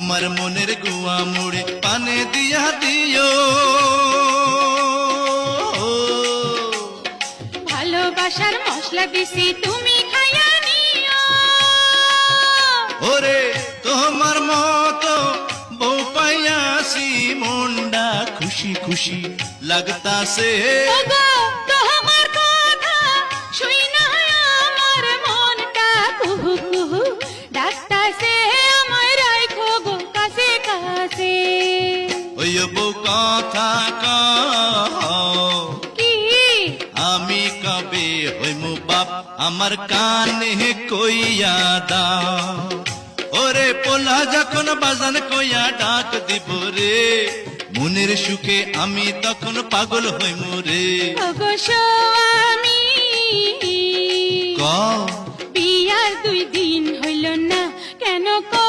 তোমার মনের গুয়া মুড়ে পানে দিয়া দিও। ভালোবাসার মশলা দিছি তুমি খাইয়া নিও। ওরে তোমার মতো বউ পাইয়াছি মনটা খুশি খুশি লাগতাছে। তোমার কথা শুই কথা কি? আমি কবে হইমু বাপ? আমার কানে কইয়া দাও। ওরে পোলা যখন বাজান কইয়া ডাক দিব রে মনের সুখে আমি তখন পাগল হইমু রে। কও। বিয়ার দুই দিন হইল না কেন করছ